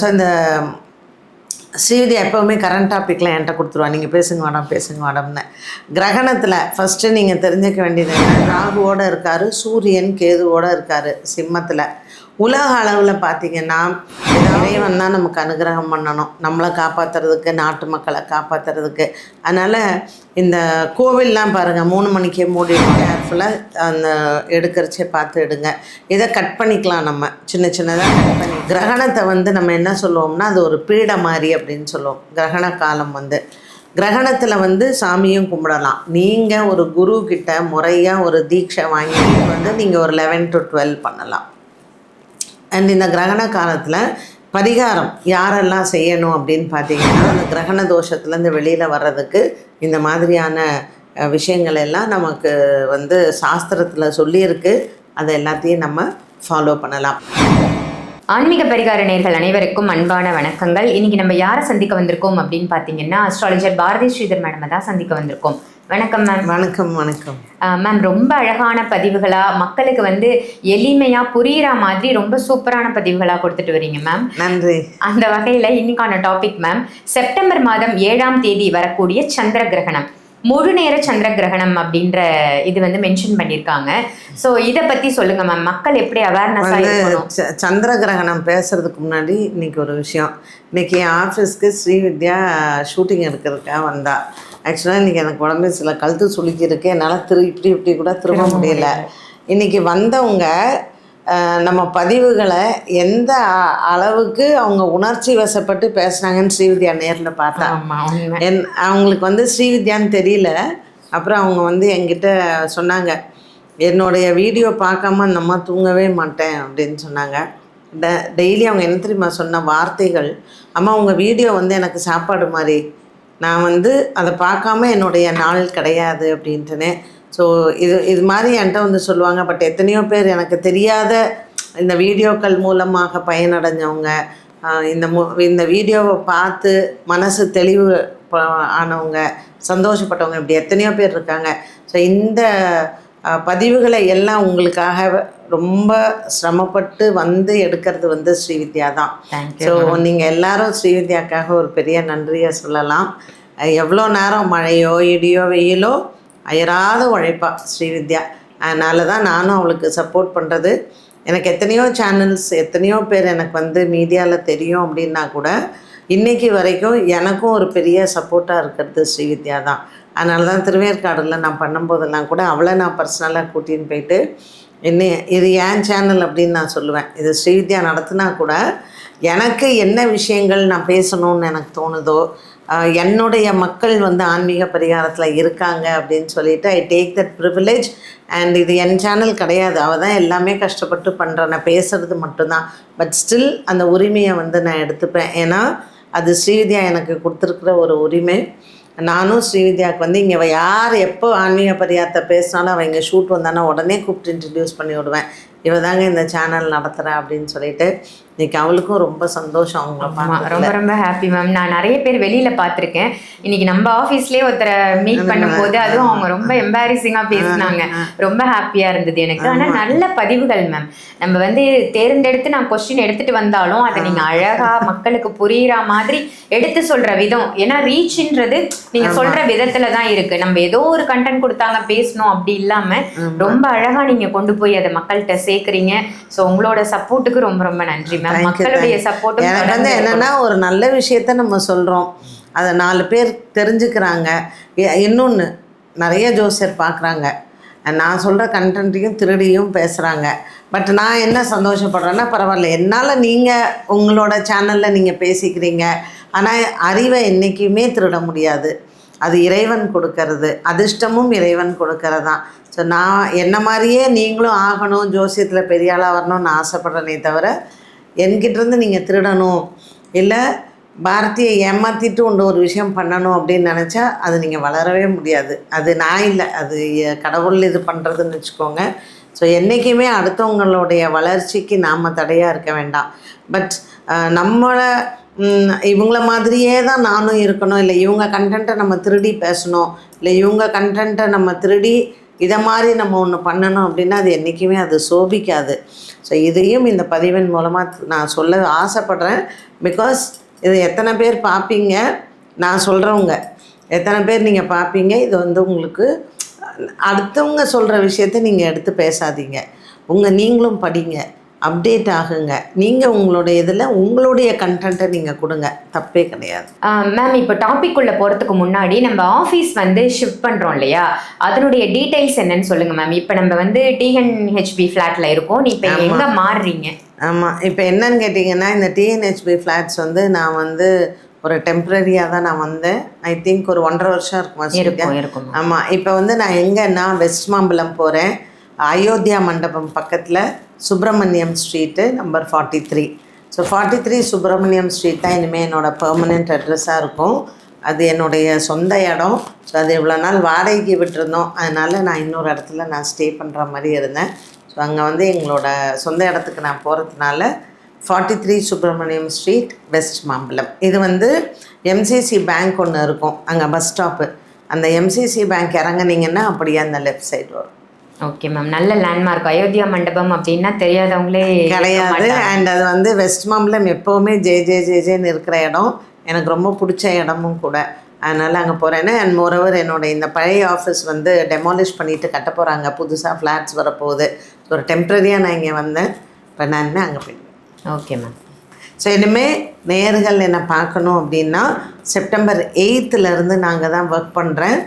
So இந்த ஸ்ரீவிதி எப்போவுமே current டாப்பிக்கில் என்கிட்ட கொடுத்துருவா. நீங்கள் பேசுங்க மேடம் பேசுங்க மேடம்னு கிரகணத்தில் ஃபஸ்ட்டு நீங்கள் தெரிஞ்சுக்க வேண்டியது ராகுவோடு இருக்கார் சூரியன் கேதுவோடு இருக்கார் சிம்மத்தில். உலக அளவில் பார்த்தீங்கன்னா இறைவன் தான் நமக்கு அனுகிரகம் பண்ணணும். நம்மளை காப்பாற்றுறதுக்கு நாட்டு மக்களை காப்பாற்றுறதுக்கு அதனால் இந்த கோவில்லாம் பாருங்கள் மூணு மணிக்கே மூடி கேர்ஃபுல்லாக அந்த எடுக்கிறச்சே பார்த்து எடுங்க. இதை கட் பண்ணிக்கலாம் நம்ம. சின்ன சின்னதாக கட் பண்ணி கிரகணத்தை வந்து நம்ம என்ன சொல்லுவோம்னா அது ஒரு பீடை மாதிரி அப்படின்னு சொல்லுவோம். கிரகண காலம் வந்து. கிரகணத்தில் வந்து சாமியும் கும்பிடலாம். நீங்கள் ஒரு குரு கிட்ட முறையாக ஒரு தீட்சை வாங்கி வந்து நீங்கள் ஒரு லெவன் டு டுவெல் பண்ணலாம். அண்ட் இந்த கிரகண காலத்தில் பரிகாரம் யாரெல்லாம் செய்யணும் அப்படின்னு பார்த்தீங்கன்னா அந்த கிரகண தோஷத்துலேருந்து வெளியில் வர்றதுக்கு இந்த மாதிரியான விஷயங்கள் எல்லாம் நமக்கு வந்து சாஸ்திரத்தில் சொல்லியிருக்கு. அதை எல்லாத்தையும் நம்ம ஃபாலோ பண்ணலாம். ஆன்மீக பரிகார நேர்கள் அனைவருக்கும் அன்பான வணக்கங்கள். இன்னைக்கு நம்ம யாரை சந்திக்க வந்திருக்கோம் அப்படின்னு பார்த்தீங்கன்னா அஸ்ட்ராலஜர் பாரதி ஸ்ரீதர் மேடமை தான் சந்திக்க வந்திருக்கோம். வணக்கம் மேம் வணக்கம் வணக்கம். மேம் ரொம்ப அழகான பதிவுகளா மக்களுக்கு வந்து எளிமையா புரியுற மாதிரி ரொம்ப சூப்பரான பதிவுகளா கொடுத்துட்டு வரீங்க மேம் நன்றி. அந்த வகையில இன்னைக்கான டாபிக் மேம் செப்டம்பர் மாதம் ஏழாம் தேதி வரக்கூடிய சந்திர கிரகணம். முழு நேர சந்திர கிரகணம் அப்படின்ற இது வந்து மென்ஷன் பண்ணியிருக்காங்க ஸோ இதை பத்தி சொல்லுங்க மேம் மக்கள் எப்படி அவேர்னஸா சந்திர கிரகணம் பேசுறதுக்கு முன்னாடி இன்னைக்கு ஒரு விஷயம். இன்னைக்கு என் ஆஃபீஸ்க்கு ஸ்ரீவித்யா ஷூட்டிங் எடுக்கிறதுக்காக வந்தா. ஆக்சுவலாக இன்னைக்கு எனக்கு உடம்பு சில கழுத்து சுளுக்கி இருக்கு. என்னால் திரு இப்படி இப்படி கூட திரும்ப முடியல. இன்னைக்கு வந்தவங்க நம்ம பதிவுகளை எந்த அளவுக்கு அவங்க உணர்ச்சி வசப்பட்டு பேசுனாங்கன்னு ஸ்ரீவித்யா நேரில் பார்த்தா. ஆமா உண்மை. என் அவங்களுக்கு வந்து ஸ்ரீவித்யான்னு தெரியல. அப்புறம் அவங்க வந்து என்கிட்ட சொன்னாங்க என்னுடைய வீடியோ பார்க்காம அந்த அம்மா தூங்கவே மாட்டேன் அப்படின்னு சொன்னாங்க. ட டெய்லி அவங்க என்ன தெரியுமா சொன்ன வார்த்தைகள் அம்மா உங்கள் வீடியோ வந்து எனக்கு சாப்பாடு மாதிரி நான் வந்து அதை பார்க்காம என்னுடைய நாள் கிடையாது அப்படின்ட்டுனே. ஸோ இது இது மாதிரி என்கிட்ட வந்து சொல்லுவாங்க. பட் எத்தனையோ பேர் எனக்கு தெரியாத இந்த வீடியோக்கள் மூலமாக பயனடைஞ்சவங்க இந்த மு இந்த வீடியோவை பார்த்து மனசு தெளிவு ஆனவங்க சந்தோஷப்பட்டவங்க இப்படி எத்தனையோ பேர் இருக்காங்க. ஸோ இந்த பதிவுகளை எல்லாம் உங்களுக்காக ரொம்ப சிரமப்பட்டு வந்து எடுக்கிறது வந்து ஸ்ரீவித்யா தான். ஸோ நீங்கள் எல்லாரும் ஸ்ரீவித்யாக்காக ஒரு பெரிய நன்றியை சொல்லலாம். எவ்வளோ நேரம் மழையோ இடியோ வெயிலோ அயராத உழைப்பா ஸ்ரீவித்யா. அதனால தான் நானும் அவளுக்கு சப்போர்ட் பண்ணுறது எனக்கு எத்தனையோ சேனல்ஸ் எத்தனையோ பேர் எனக்கு வந்து மீடியாவில் தெரியும் அப்படின்னா கூட இன்றைக்கி வரைக்கும் எனக்கும் ஒரு பெரிய சப்போர்ட்டாக இருக்கிறது ஸ்ரீவித்யா தான். அதனால தான் திருவேற்காடில் நான் பண்ணும்போதெல்லாம் கூட அவளை நான் பர்சனலாக கூட்டின்னு போயிட்டு என்ன இது ஏன் சேனல் அப்படின்னு நான் சொல்லுவேன். இது ஸ்ரீவித்யா நடத்தினா கூட எனக்கு என்ன விஷயங்கள் நான் பேசணும்னு எனக்கு தோணுதோ என்னுடைய மக்கள் வந்து ஆன்மீக பரிகாரத்தில் இருக்காங்க அப்படின்னு சொல்லிட்டு I take that privilege and இது என் சேனல் கிடையாது. அவள் தான் எல்லாமே கஷ்டப்பட்டு பண்ணுறேன் நான் பேசுறது மட்டும்தான். பட் ஸ்டில் அந்த உரிமையை வந்து நான் எடுத்துப்பேன். ஏன்னா அது ஸ்ரீவித்யா எனக்கு கொடுத்துருக்குற ஒரு உரிமை. நானும் ஸ்ரீவித்யாவுக்கு வந்து இங்கே யார் எப்போ ஆன்மீக பரிகாரத்தை பேசினாலும் அவள் இங்கே ஷூட் வந்தானா உடனே கூப்பிட்டு இன்ட்ரடியூஸ் பண்ணி விடுவேன். இவ தாங்க இந்த சேனல் நடத்துகிறேன் அப்படின்னு சொல்லிட்டு இன்னைக்கு அவளுக்கும் ரொம்ப சந்தோஷம் பார்த்து ரொம்ப ரொம்ப ஹாப்பி மேம் நான் நிறைய பேர் வெளியில பார்த்திருக்கேன். இன்னைக்கு நம்ம ஆஃபீஸ்லயே ஒருத்தரை மீட் பண்ணும்போது அதுவும் அவங்க ரொம்ப எம்பாரிசிங்கா பேசினாங்க. ரொம்ப ஹாப்பியா இருந்தது எனக்கு. ஆனா நல்ல பதிவுகள் மேம் நம்ம வந்து தேர்ந்தெடுத்து நான் கொஸ்டின் எடுத்துட்டு வந்தாலும் அதை நீங்க அழகா மக்களுக்கு புரியுற மாதிரி எடுத்து சொல்ற விதம். ஏன்னா ரீச்ன்றது நீங்க சொல்ற விதத்துல தான் இருக்கு. நம்ம ஏதோ ஒரு கண்டென்ட் கொடுத்தாங்க பேசணும் அப்படி இல்லாம ரொம்ப அழகா நீங்க கொண்டு போய் அதை மக்கள்கிட்ட சேர்க்கறீங்க. சோ உங்களோட சப்போர்ட்டுக்கு ரொம்ப ரொம்ப நன்றி மேம் You, மக்களுடைய. சப்போர்ட்டும் எனக்கு வந்து என்னன்னா ஒரு நல்ல விஷயத்த நம்ம சொல்கிறோம் அதை நாலு பேர் தெரிஞ்சுக்கிறாங்க. இன்னொன்று நிறைய ஜோசியர் பார்க்குறாங்க நான் சொல்கிற கண்டென்ட்டையும் திருடியும் பேசுகிறாங்க பட் நான் என்ன சந்தோஷப்படுறேன்னா பரவாயில்ல. என்னால் நீங்கள் உங்களோட சேனலில் நீங்கள் பேசிக்கிறீங்க. ஆனால் அறிவை என்றைக்குமே திருட முடியாது. அது இறைவன் கொடுக்கறது. அதிர்ஷ்டமும் இறைவன் கொடுக்கறதான் ஸோ நான் என்ன மாதிரியே நீங்களும் ஆகணும் ஜோசியத்தில் பெரிய ஆளாக வரணும்னு ஆசைப்படுறேனே தவிர என்கிட்டேருந்து நீங்கள் திருடணும். இல்லை பாரதியை ஏமாற்றிட்டு ஒன்று ஒரு விஷயம் பண்ணணும் அப்படின்னு நினச்சா அது நீங்கள் வளரவே முடியாது. அது நான் இல்லை. அது கடவுள் இது பண்ணுறதுன்னு வச்சுக்கோங்க. ஸோ என்றைக்குமே அடுத்தவங்களுடைய வளர்ச்சிக்கு நாம் தடையாக இருக்க வேண்டாம். பட் நம்மளை இவங்கள மாதிரியே தான் நானும் இருக்கணும். இல்லை இவங்க கண்டென்ட்டை நம்ம திருடி பேசணும். இல்லை இவங்க கண்டென்ட்டை நம்ம திருடி இதை மாதிரி நம்ம ஒன்று பண்ணணும் அப்படின்னா அது என்றைக்குமே அது சோபிக்காது. ஸோ இதையும் இந்த பதிவின் மூலமாக நான் சொல்ல ஆசைப்பட்றேன். பிகாஸ் இது எத்தனை பேர் பார்ப்பீங்க நான் சொல்கிறவங்க எத்தனை பேர் நீங்கள் பார்ப்பீங்க இது வந்து உங்களுக்கு அடுத்தவங்க சொல்கிற விஷயத்த நீங்கள் எடுத்து பேசாதீங்க. உங்கள் நீங்களும் படிங்க. அப்டேட் ஆகுங்க. நீங்கள் உங்களுடைய இதில் உங்களுடைய கண்டென்ட்டை நீங்கள் கொடுங்க. தப்பே கிடையாது. மேம் இப்போ டாபிக் உள்ள போகிறதுக்கு முன்னாடி நம்ம ஆஃபீஸ் வந்து ஷிஃப்ட் பண்ணுறோம் இல்லையா? அதனுடைய டீடைல்ஸ் என்னன்னு சொல்லுங்க மேம் இப்போ நம்ம வந்து டிஎன்ஹெச்பி ஃப்ளாட்டில் இருக்கோம். நீ இப்போ எங்கே மாறுறீங்க? ஆமாம் இப்போ என்னன்னு கேட்டிங்கன்னா இந்த டிஎன்ஹெச்பி ஃப்ளாட்ஸ் வந்து நான் வந்து ஒரு டெம்ப்ரரியாக தான் நான் வந்தேன். ஐ திங்க் ஒரு ஒன்றரை வருஷம் இருக்குமா இருக்கும் இருக்கும். ஆமாம் இப்போ வந்து நான் எங்கன்னா வெஸ்ட் மாம்பலம் போகிறேன் அயோத்தியா மண்டபம் பக்கத்தில். Subramaniam street number forty three so forty three Subramaniam street தான் இனிமேல் என்னோடய பெர்மனெண்ட் அட்ரஸாக இருக்கும். அது என்னுடைய சொந்த இடம். ஸோ அது இவ்வளோ நாள் வாடகைக்கு விட்டுருந்தோம். அதனால் நான் இன்னொரு இடத்துல நான் ஸ்டே பண்ணுற மாதிரி இருந்தேன். ஸோ அங்கே வந்து எங்களோட சொந்த இடத்துக்கு நான் போகிறதுனால forty three Subramaniam street West Mambalam இது வந்து எம்சிசி பேங்க் ஒன்று இருக்கும். அங்கே பஸ் ஸ்டாப்பு அந்த எம்சிசி பேங்க் இறங்குனீங்கன்னா அப்படியே அந்த லெஃப்ட் சைடு வரும். ஓகே மேம் நல்ல லேண்ட்மார்க் அயோத்தியா மண்டபம் அப்படின்னா தெரியாதவங்களே கிடையாது. அண்ட் அது வந்து வெஸ்ட் மாம்பலம் எப்போவுமே ஜே ஜே ஜே ஜேன்னு இருக்கிற இடம். எனக்கு ரொம்ப பிடிச்ச இடமும் கூட. அதனால் அங்கே போகிறேன்னு அண்ட் மோரோவர் என்னோட இந்த பழைய ஆஃபீஸ் வந்து டெமாலிஷ் பண்ணிட்டு கட்ட போகிறாங்க புதுசாக ஃப்ளாட்ஸ் வரப்போகுது. ஒரு டெம்ப்ரரியாக நான் இங்கே வந்தேன். இப்போ நான் அங்கே போயிடுவேன் ஓகே மேம் ஸோ இனிமேல் நேர்கள் என்னை பார்க்கணும் அப்படின்னா செப்டம்பர் எயித்துலேருந்து நாங்கள் தான் ஒர்க் பண்ணுறேன்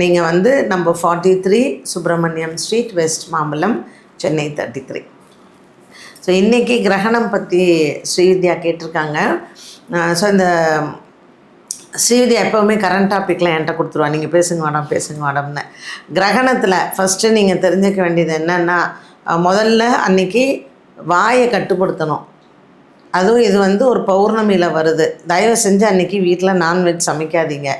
நீங்கள் வந்து நம்ம forty three Subramaniam street West Mambalam Chennai thirty three so இன்றைக்கி கிரகணம் பற்றி ஸ்ரீவித்யா கேட்டிருக்காங்க. ஸோ இந்த ஸ்ரீவித்யா எப்போவுமே கரண்ட் டாப்பிக்கில் என்கிட்ட கொடுத்துருவா. நீங்கள் பேசுங்க மேடம் பேசுங்க மேடம்னு கிரகணத்தில் ஃபஸ்ட்டு நீங்கள் தெரிஞ்சுக்க வேண்டியது என்னென்னா முதல்ல அன்னைக்கு வாயை கட்டுப்படுத்தணும். அதுவும் இது வந்து ஒரு பௌர்ணமியில் வருது. தயவு செஞ்சு அன்றைக்கி வீட்டில் நான்வெஜ் சமைக்காதீங்க.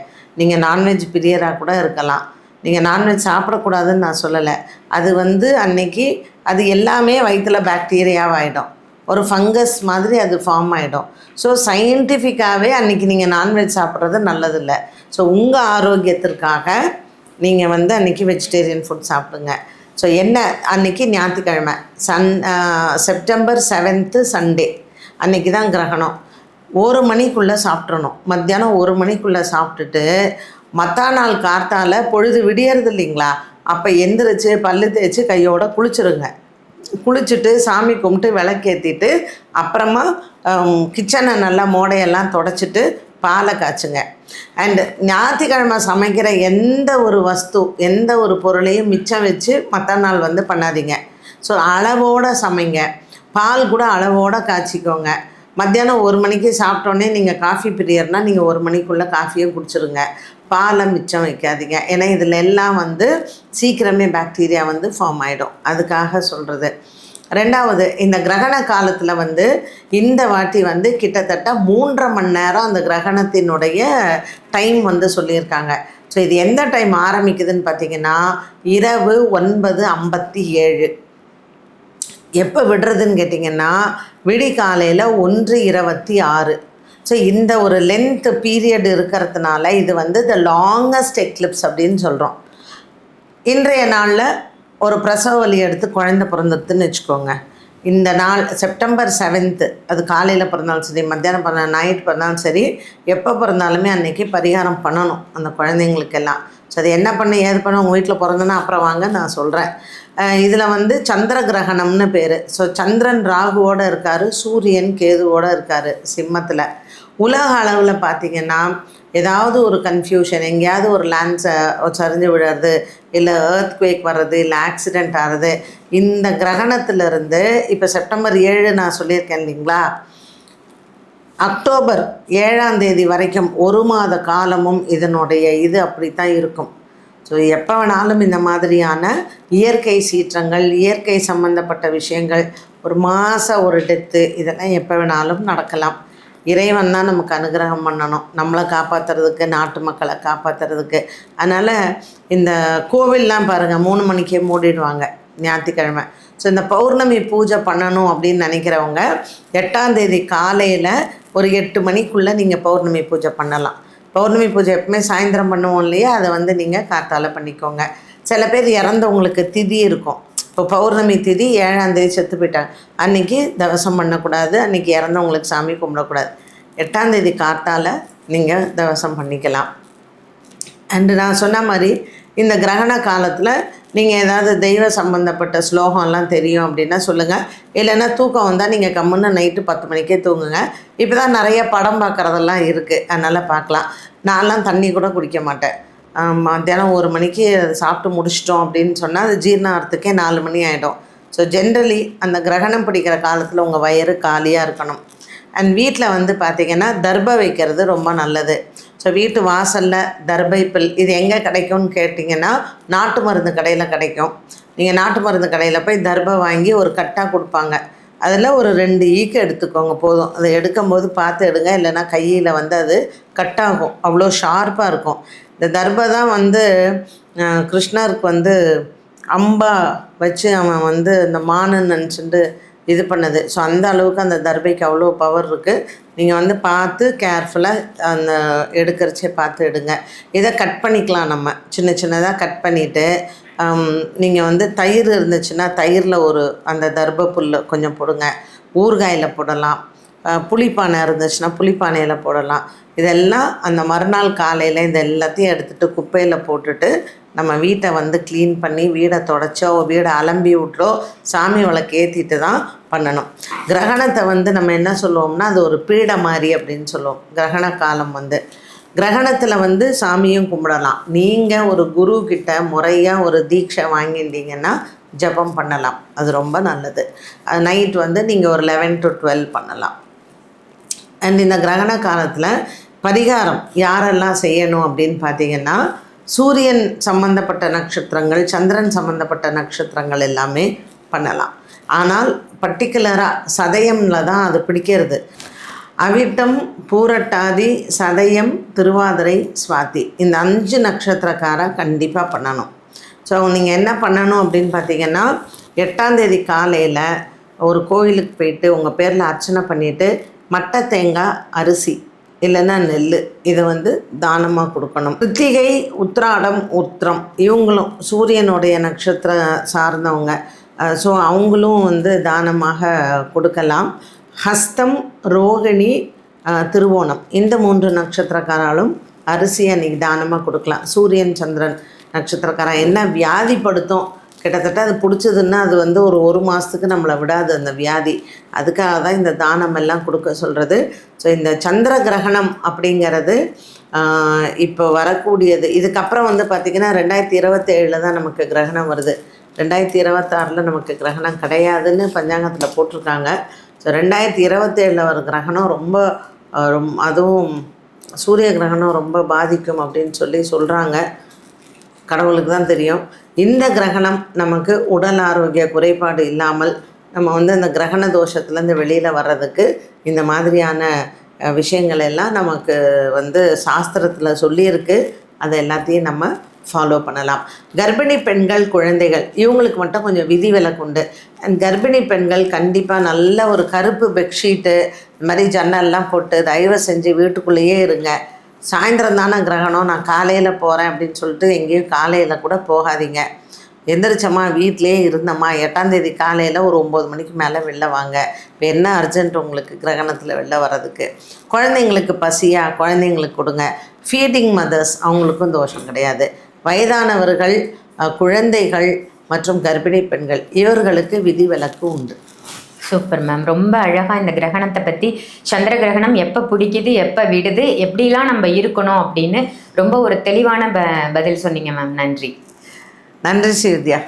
நீங்கள் நான்வெஜ் பிரியராக கூட இருக்கலாம். நீங்கள் நான்வெஜ் சாப்பிடக்கூடாதுன்னு நான் சொல்லலை. அது வந்து அன்னைக்கு அது எல்லாமே வயிற்றில் பாக்டீரியாவாகிடும் ஒரு ஃபங்கஸ் மாதிரி அது ஃபார்ம் ஆகிடும் ஸோ சயின்டிஃபிக்காகவே அன்றைக்கி நீங்கள் நான்வெஜ் சாப்பிட்றது நல்லதில்லை. ஸோ உங்கள் ஆரோக்கியத்திற்காக நீங்கள் வந்து அன்றைக்கி வெஜிடேரியன் ஃபுட் சாப்பிடுங்க. ஸோ என்ன அன்றைக்கி ஞாயிற்றுக்கிழமை. Sun September seventh Sunday. அன்றைக்கி தான் கிரகணம். ஒரு மணிக்குள்ளே சாப்பிட்றணும் மத்தியானம் ஒரு மணிக்குள்ளே சாப்பிட்டுட்டு மற்றா நாள் கார்த்தால பொழுது விடியறது இல்லைங்களா? அப்போ எந்திரிச்சு பல்லு தேய்ச்சி கையோட குளிச்சிருங்க. குளிச்சுட்டு சாமி கும்பிட்டு விளக்கேற்றிட்டு அப்புறமா கிச்சனை நல்லா மோடையெல்லாம் தொடச்சிட்டு பாலை காய்ச்சுங்க. அண்டு ஞாயிற்றுக்கிழமை சமைக்கிற எந்த ஒரு வஸ்து எந்த ஒரு பொருளையும் மிச்சம் வச்சு மற்ற நாள் வந்து பண்ணாதீங்க. ஸோ அளவோடு சமைங்க. பால் கூட அளவோடு காய்ச்சிக்கோங்க. மத்தியானம் ஒரு மணிக்கு சாப்பிட்டோன்னே நீங்கள் காஃபி பிரியர்னால் நீங்கள் ஒரு மணிக்குள்ளே காஃபியும் குடிச்சிருங்க. பாலை மிச்சம் வைக்காதீங்க. ஏன்னா இதில் எல்லாம் வந்து சீக்கிரமே பாக்டீரியா வந்து ஃபார்ம் ஆகிடும் அதுக்காக சொல்கிறது ரெண்டாவது இந்த கிரகண காலத்தில் வந்து இந்த வாட்டி வந்து கிட்டத்தட்ட மூன்றரை மணி நேரம் அந்த கிரகணத்தினுடைய டைம் வந்து சொல்லியிருக்காங்க. ஸோ இது எந்த டைம் ஆரம்பிக்குதுன்னு பார்த்தீங்கன்னா இரவு ஒன்பது ஐம்பத்தி ஏழு. எப்போ விடுறதுன்னு கேட்டிங்கன்னா விடிகாலையில் ஒன்று இருபத்தி ஆறு. ஸோ இந்த ஒரு லென்த் பீரியட் இருக்கிறதுனால இது வந்து த லாங்கஸ்ட் எக்லிப்ஸ் அப்படின்னு சொல்கிறோம் இன்றைய நாளில் ஒரு பிரசவ வலி எடுத்து குழந்தை பிறந்ததுன்னு வச்சுக்கோங்க. இந்த நாள் செப்டம்பர் செவன்த்து அது காலையில் பிறந்தாலும் சரி மத்தியானம் பிறந்த நைட் பிறந்தாலும் சரி எப்போ பிறந்தாலுமே அன்றைக்கி பரிகாரம் பண்ணணும் அந்த குழந்தைங்களுக்கெல்லாம். ஸோ அது என்ன பண்ண ஏது பண்ண உங்கள் வீட்டில் பிறந்தனா அப்புறம் வாங்க நான் சொல்கிறேன் இதில் வந்து சந்திர கிரகணம்னு பேர். ஸோ சந்திரன் ராகுவோடு இருக்கார் சூரியன் கேதுவோடு இருக்கார் சிம்மத்தில். உலக அளவில் பார்த்தீங்கன்னா ஏதாவது ஒரு கன்ஃபியூஷன் எங்கேயாவது ஒரு லேண்ட்ஸை சரிஞ்சு விடுறது இல்லை ஏர்த் குவேக் வர்றது இல்லை ஆக்சிடெண்ட் ஆகிறது இந்த கிரகணத்திலிருந்து இப்போ செப்டம்பர் ஏழு நான் சொல்லியிருக்கேன் இல்லைங்களா? அக்டோபர் ஏழாம் தேதி வரைக்கும் ஒரு மாத காலமும் இதனுடைய இது அப்படித்தான் இருக்கும். ஸோ எப்போ வேணாலும் இந்த மாதிரியான இயற்கை சீற்றங்கள் இயற்கை சம்பந்தப்பட்ட விஷயங்கள் ஒரு மாத ஒரு டெத்து இதெல்லாம் எப்போ வேணாலும் நடக்கலாம். இறைவன் தான் நமக்கு அனுகிரகம் பண்ணணும். நம்மளை காப்பாற்றுறதுக்கு நாட்டு மக்களை காப்பாற்றுறதுக்கு அதனால் இந்த கோவில்லாம் பாருங்கள் மூணு மணிக்கே மூடிடுவாங்க ஞாயிற்றுக்கிழமை. ஸோ இந்த பௌர்ணமி பூஜை பண்ணணும் அப்படின்னு நினைக்கிறவங்க எட்டாந்தேதி காலையில் ஒரு எட்டு மணிக்குள்ளே நீங்கள் பௌர்ணமி பூஜை பண்ணலாம். பௌர்ணமி பூஜை எப்பவுமே சாயந்தரம் பண்ணுவோம் இல்லையா? அதை வந்து நீங்கள் காத்தால பண்ணிக்கோங்க. சில பேர் இறந்தவங்களுக்கு திதி இருக்கும். இப்போ பௌர்ணமி திதி ஏழாம் தேதி செத்து போயிட்டாங்க. அன்னைக்கு தவசம் பண்ணக்கூடாது அன்னைக்கு இறந்தவங்களுக்கு சாமி கும்பிடக்கூடாது. எட்டாம் தேதி காத்தால் நீங்கள் தவசம் பண்ணிக்கலாம். அண்டு நான் சொன்ன மாதிரி இந்த கிரகண காலத்தில் நீங்கள் ஏதாவது தெய்வ சம்பந்தப்பட்ட ஸ்லோகம்லாம் தெரியும் அப்படின்னா சொல்லுங்கள் இல்லைன்னா தூக்கம் வந்தால் நீங்கள் கம்முன்னு நைட்டு பத்து மணிக்கே தூங்குங்க. இப்போ தான் நிறைய படம் பார்க்குறதெல்லாம் இருக்குது அதனால் பார்க்கலாம். நான்லாம் தண்ணி கூட குடிக்க மாட்டேன். மத்தியானம் ஒரு மணிக்கு அதை சாப்பிட்டு முடிச்சிட்டோம் அப்படின்னு சொன்னால் அது ஜீரணம் ஆகிறதுக்கே நாலு மணி ஆகிடும் ஸோ ஜென்ரலி அந்த கிரகணம் பிடிக்கிற காலத்தில் உங்கள் வயிறு காலியாக இருக்கணும். அண்ட் வீட்டில் வந்து பார்த்திங்கன்னா தர்பை வைக்கிறது ரொம்ப நல்லது. ஸோ வீட்டு வாசலில் தர்பை பில் இது எங்கே கிடைக்கும்னு கேட்டிங்கன்னா நாட்டு மருந்து கடையில் கிடைக்கும். நீங்கள் நாட்டு மருந்து கடையில் போய் தர்பை வாங்கி ஒரு கட்டாக கொடுப்பாங்க. அதில் ஒரு ரெண்டு ஈக்கு எடுத்துக்கோங்க போதும். அதை எடுக்கும்போது பார்த்து எடுங்க இல்லைன்னா கையில் வந்து அது கட்டாகும். அவ்வளோ ஷார்ப்பாக இருக்கும். இந்த தர்பை தான் வந்து கிருஷ்ணருக்கு வந்து அம்பா வச்சு அவன் வந்து இந்த மானுன்னு நினச்சிட்டு இது பண்ணது. ஸோ அந்த அளவுக்கு அந்த தர்பைக்கு அவ்வளோ பவர் இருக்குது நீங்கள் வந்து பார்த்து கேர்ஃபுல்லாக அந்த எடுக்கிறச்சே பார்த்து எடுங்க. இதை கட் பண்ணிக்கலாம் நம்ம. சின்ன சின்னதாக கட் பண்ணிவிட்டு நீங்கள் வந்து தயிர் இருந்துச்சுன்னா தயிரில் ஒரு அந்த தர்ப புல் கொஞ்சம் போடுங்க. ஊறுகாயில் போடலாம். புளிப்பானை இருந்துச்சுன்னா புளிப்பானையில் போடலாம். இதெல்லாம் அந்த மறுநாள் காலையில் இது எல்லாத்தையும் எடுத்துகிட்டு குப்பையில் போட்டுட்டு நம்ம வீட்டை வந்து க்ளீன் பண்ணி வீடை தொடச்சோ வீடை அலம்பி விட்றோ சாமி விளக்கு ஏற்றிட்டு தான் பண்ணணும். கிரகணத்தை வந்து நம்ம என்ன சொல்லுவோம்னா அது ஒரு பீடை மாதிரி அப்படின்னு சொல்லுவோம். கிரகண காலம் வந்து. கிரகணத்தில் வந்து சாமியும் கும்பிடலாம். நீங்கள் ஒரு குரு கிட்ட முறையாக ஒரு தீட்சை வாங்கிட்டீங்கன்னா ஜெபம் பண்ணலாம். அது ரொம்ப நல்லது. அது நைட் வந்து நீங்கள் ஒரு லெவன் டு டுவெல் பண்ணலாம். அண்ட் இந்த கிரகண காலத்தில் பரிகாரம் யாரெல்லாம் செய்யணும் அப்படின்னு பார்த்தீங்கன்னா சூரியன் சம்பந்தப்பட்ட நட்சத்திரங்கள் சந்திரன் சம்பந்தப்பட்ட நட்சத்திரங்கள் எல்லாமே பண்ணலாம். ஆனால் பர்டிகுலராக சதயமில் தான் அது பிடிக்கிறது. அவிட்டம் பூரட்டாதி சதயம் திருவாதிரை சுவாதி. இந்த அஞ்சு நட்சத்திரக்காரை கண்டிப்பாக பண்ணணும். ஸோ நீங்கள் என்ன பண்ணணும் அப்படின்னு பார்த்தீங்கன்னா எட்டாந்தேதி காலையில் ஒரு கோயிலுக்கு போயிட்டு உங்கள் பேரில் அர்ச்சனை பண்ணிவிட்டு மட்டை தேங்காய் அரிசி இல்லைன்னா நெல். இதை வந்து தானமாக கொடுக்கணும். கிருத்திகை உத்ராடம் உத்திரம். இவங்களும் சூரியனுடைய நட்சத்திர சார்ந்தவங்க. ஸோ அவங்களும் வந்து தானமாக கொடுக்கலாம். ஹஸ்தம் ரோகிணி திருவோணம். இந்த மூன்று நட்சத்திரக்காராலும் அரிசி அன்றைக்கி தானமாக கொடுக்கலாம். சூரியன் சந்திரன் நட்சத்திரக்காரன். என்ன வியாதிப்படுத்தும்? கிட்டத்தட்ட அது பிடிச்சதுன்னா அது வந்து ஒரு ஒரு மாதத்துக்கு நம்மளை விடாது அந்த வியாதி. அதுக்காக தான் இந்த தானம் எல்லாம் கொடுக்க சொல்கிறது ஸோ இந்த சந்திர கிரகணம் அப்படிங்கிறது இப்போ வரக்கூடியது. இதுக்கப்புறம் வந்து பார்த்திங்கன்னா ரெண்டாயிரத்தி இருபத்தேழில் தான் நமக்கு கிரகணம் வருது. ரெண்டாயிரத்தி இருபத்தாறில் நமக்கு கிரகணம் கிடையாதுன்னு பஞ்சாங்கத்தில் போட்டிருக்காங்க. ஸோ ரெண்டாயிரத்தி இருபத்தேழில் வர கிரகணம் ரொம்ப ரொம் அதுவும் சூரிய கிரகணம் ரொம்ப பாதிக்கும் அப்படின்னு சொல்லி சொல்கிறாங்க கடவுளுக்கு தான் தெரியும். இந்த கிரகணம் நமக்கு உடல் ஆரோக்கிய குறைபாடு இல்லாமல் நம்ம வந்து அந்த கிரகண தோஷத்துலேருந்து வெளியில் வர்றதுக்கு இந்த மாதிரியான விஷயங்கள் எல்லாம் நமக்கு வந்து சாஸ்திரத்தில் சொல்லியிருக்கு. அதை எல்லாத்தையும் நம்ம ஃபாலோ பண்ணலாம். கர்ப்பிணி பெண்கள் குழந்தைகள் இவங்களுக்கு மட்டும் கொஞ்சம் விதிவிலக்கு உண்டு. அண்ட் கர்ப்பிணி பெண்கள் கண்டிப்பாக நல்ல ஒரு கருப்பு பெட்ஷீட்டு இந்த மாதிரி ஜன்னல்லாம் போட்டு தயவு செஞ்சு வீட்டுக்குள்ளேயே இருங்க. சாயந்தரம் தானே கிரகணம் நான் காலையில் போகிறேன் அப்படின்னு சொல்லிட்டு எங்கேயும் காலையில் கூட போகாதீங்க. எந்திரிச்சம்மா வீட்டிலே இருந்தம்மா. எட்டாந்தேதி காலையில் ஒரு ஒம்பது மணிக்கு மேலே வெளில வாங்க. இப்போ என்ன அர்ஜென்ட் உங்களுக்கு கிரகணத்தில் வெளில வர்றதுக்கு? குழந்தைங்களுக்கு பசியா? குழந்தைங்களுக்கு கொடுங்க. ஃபீடிங் மதர்ஸ் அவங்களுக்கும் தோஷம் கிடையாது. வயதானவர்கள் குழந்தைகள் மற்றும் கர்ப்பிணி பெண்கள் இவர்களுக்கு விதிவிலக்கு உண்டு. சூப்பர் மேம் ரொம்ப அழகாக இந்த கிரகணத்தை பற்றி சந்திர கிரகணம் எப்போ பிடிக்குது எப்போ விடுது எப்படிலாம் நம்ம இருக்கணும் அப்படின்னு ரொம்ப ஒரு தெளிவான ப பதில் சொன்னீங்க மேம் நன்றி. நன்றி ஸ்ரீவித்யா